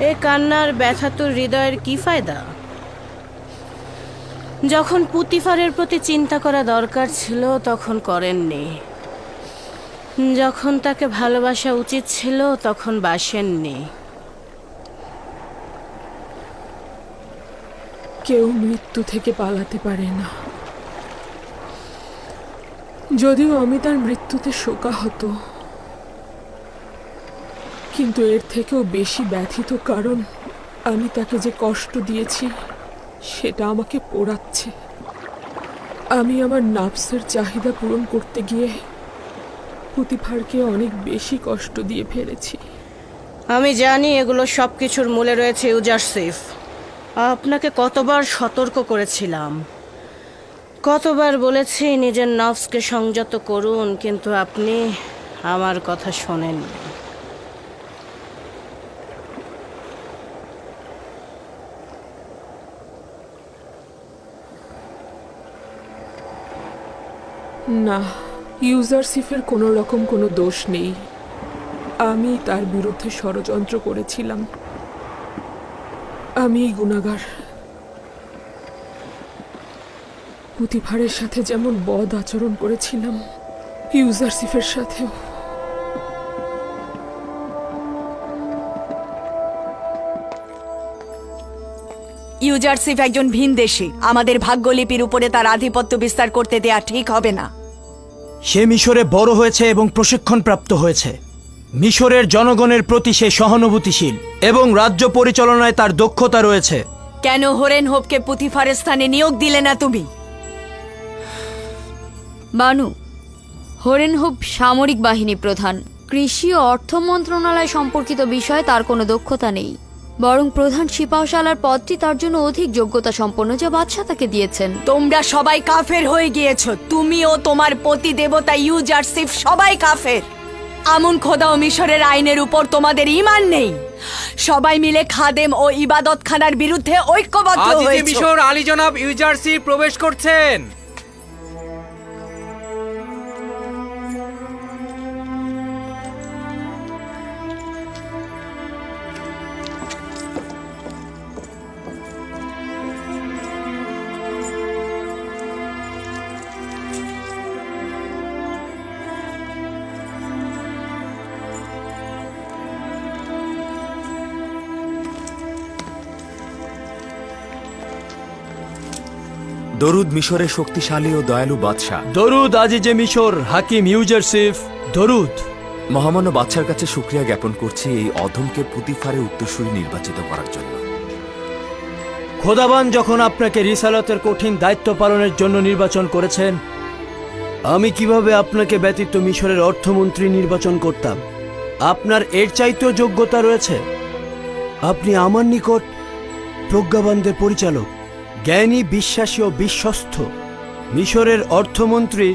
এ কান্নার ব্যথা তোর হৃদয়ের কি ফায়দা? যখন পুতিফারের প্রতি চিন্তা করা দরকার ছিল, তখন করেননি। যখন তাকে ভালোবাসা উচিত ছিল, তখন বাসেননি। কেউ মৃত্যু থেকে পালাতে পারে না। যদিও আমি তার মৃত্যুতে শোকাহত, কিন্তু এর থেকেও বেশি ব্যথিত কারণ আমি তাকে যে কষ্ট দিয়েছি, সেটা আমাকে পোড়াচ্ছে। আমি আমার নাফসের চাহিদা পূরণ করতে গিয়ে পুতিফারকে অনেক বেশি কষ্ট দিয়ে ফেলেছি। আমি জানি এগুলো সব কিছুর মূলে রয়েছে ইউজারসিফ। আপনাকে কতবার সতর্ক করেছিলাম। কতবার বলেছি নিজের নফসকে সংযত করুন, কিন্তু আপনি আমার কথা শোনেননি না। ইউজারসিফের কোনো রকম কোনো দোষ নেই। আমি তার বিরুদ্ধে ষড়যন্ত্র করেছিলাম। আমি গুণাগার। পুতিভারের সাথে যেমন বদ আচরণ করেছিলাম ইউজারসিফের সাথেও। ইউজারসিফ একজন ভিনদেশী। আমাদের ভাগ্যলিপির উপরে তার আধিপত্য বিস্তার করতে দেয়া ঠিক হবে না। সে মিশরে বড় হয়েছে এবং প্রশিক্ষণপ্রাপ্ত হয়েছে। মিশরের জনগণের প্রতি সে সহানুভূতিশীল এবং রাজ্য পরিচালনায় তার দক্ষতা রয়েছে। কেন হরেন হোপকে পুথিফারের স্থানে নিয়োগ দিলে না তুমি? বানু হোরেন হোপ সামরিক বাহিনী প্রধান। কৃষি ও অর্থ মন্ত্রণালয় সম্পর্কিত বিষয়ে তার কোনো দক্ষতা নেই। বরং প্রধান সিপাহশালার পদটি তার জন্য অধিক যোগ্যতা সম্পন্ন যা বাদশাহ তাকে দিয়েছেন। তোমরা সবাই কাফের হয়ে গিয়েছো। তুমি ও তোমার পতি দেবতা ইউজারসিফ সবাই কাফের। আমুন খোদা ও মিশরের আইনের উপর তোমাদের ইমান নেই। সবাই মিলে খাদেম ও ইবাদত খানার বিরুদ্ধে ঐক্যবদ্ধ হয়েছে। মিশর আলী জনাব ইউজারসি প্রবেশ করছেন। দরুদ মিশরের শক্তিশালী ও দয়ালু বাদশাহ। দরুদ আজিজে মিশর হাকিম ইউজারসিফ দরুদ। মহামান্য বাদশার কাছে শুক্রিয়া জ্ঞাপন করছি এই অধমকে পুতিফারে উত্তরসূরি নির্বাচিত করার জন্য। খোদাবান যখন আপনাকে রিসালতের কঠিন দায়িত্ব পালনের জন্য নির্বাচন করেছেন আমি কীভাবে আপনাকে ব্যতীত মিশরের অর্থমন্ত্রী নির্বাচন করতাম? আপনার এর চাইতেও যোগ্যতা রয়েছে। আপনি আমার নিকট প্রজ্ঞাবানদের পরিচালক। জ্ঞানী, বিশ্বাসী ও বিশ্বস্ত মিশরের অর্থমন্ত্রীর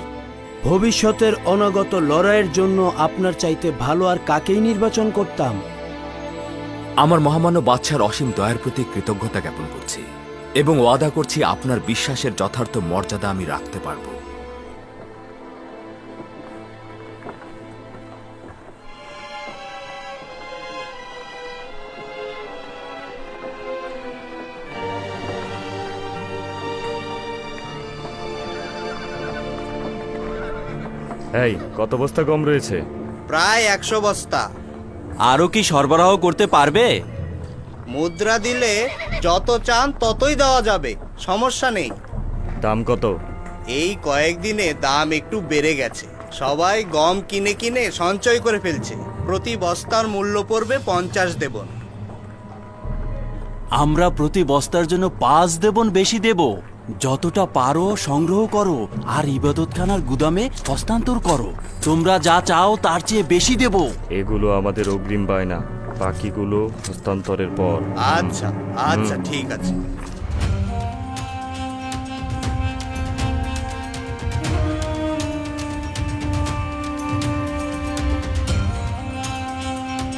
ভবিষ্যতের অনাগত লড়াইয়ের জন্য আপনার চাইতে ভালো আর কাকেই নির্বাচন করতাম? আমার মহামান্য বাদশার অসীম দয়ার প্রতি কৃতজ্ঞতা জ্ঞাপন করছি এবং ওয়াদা করছি আপনার বিশ্বাসের যথার্থ মর্যাদা আমি রাখতে পারব। এই কত বস্তা কম রয়েছে? প্রায় একশো বস্তা। আরও কি সরবরাহ করতে পারবে? মুদ্রা দিলে যত চান ততই দেওয়া যাবে সমস্যা নেই। দাম কত? এই কয়েকদিনে দাম একটু বেড়ে গেছে। সবাই গম কিনে কিনে সঞ্চয় করে ফেলছে। প্রতি বস্তার মূল্য পড়বে পঞ্চাশ দেবন। আমরা প্রতি বস্তার জন্য পাঁচ দেবন বেশি দেব। যতটা পারো সংগ্রহ করো আর ইবাদতখানার গুদামে হস্তান্তর করো। তোমরা যা চাও তার চেয়ে বেশি দেব। এগুলো আমাদের অগ্রিম বায়না বাকিগুলো হস্তান্তরের পর। আচ্ছা আচ্ছা ঠিক আছে।